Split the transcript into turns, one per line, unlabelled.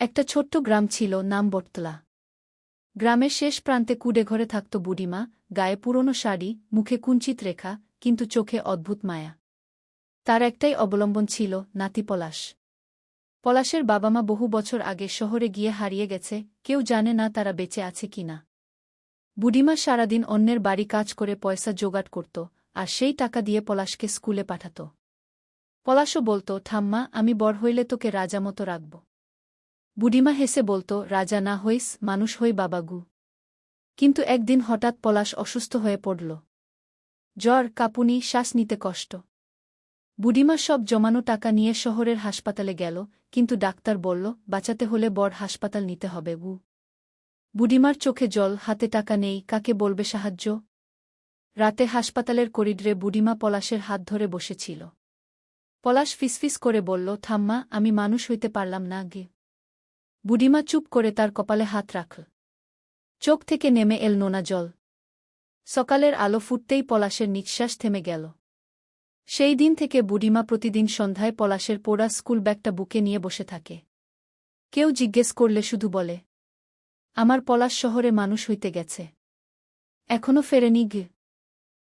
একটা ছোট্ট গ্রাম ছিল নাম বটতলা। গ্রামের শেষ প্রান্তে কুডে ঘরে থাকত বুড়িমা, গায়ে পুরনো শাড়ি, মুখে কুঞ্চিত রেখা, কিন্তু চোখে অদ্ভুত মায়া। তার একটাই অবলম্বন ছিল নাতি পলাশ। পলাশের বাবা মা বহু বছর আগে শহরে গিয়ে হারিয়ে গেছে, কেউ জানে না তারা বেঁচে আছে কিনা বুড়িমা সারাদিন অন্যের বাড়ি কাজ করে পয়সা জোগাড় করত, আর সেই টাকা দিয়ে পলাশকে স্কুলে পাঠাত। পলাশও বলত, ঠাম্মা, আমি বড় হইলে তোকে রাজা মতো রাখব। বুড়িমা হেসে বলত, রাজা না হইস, মানুষ হই বাবাগু। কিন্তু একদিন হঠাৎ পলাশ অসুস্থ হয়ে পড়ল। জ্বর, কাঁপুনি, শ্বাস নিতে কষ্ট। বুড়িমা সব জমানো টাকা নিয়ে শহরের হাসপাতালে গেল, কিন্তু ডাক্তার বলল, বাঁচাতে হলে বড় হাসপাতাল নিতে হবে গু। বুড়িমার চোখে জল, হাতে টাকা নেই, কাকে বলবে সাহায্য? রাতে হাসপাতালের করিডরে বুড়িমা পলাশের হাত ধরে বসেছিল। পলাশ ফিসফিস করে বলল, থাম্মা, আমি মানুষ হইতে পারলাম না গে। বুড়িমা চুপ করে তার কপালে হাত রাখল চোখ থেকে নেমে এল নোনা জল। সকালের আলো ফুটতেই পলাশের নিঃশ্বাস থেমে গেল। সেই দিন থেকে বুড়িমা প্রতিদিন সন্ধ্যায় পলাশের পোড়া স্কুল ব্যাগটা বুকে নিয়ে বসে থাকে। কেউ জিজ্ঞেস করলে শুধু বলে, আমার পলাশ শহরে মানুষ হইতে গেছে। এখনও ফেরেনি গে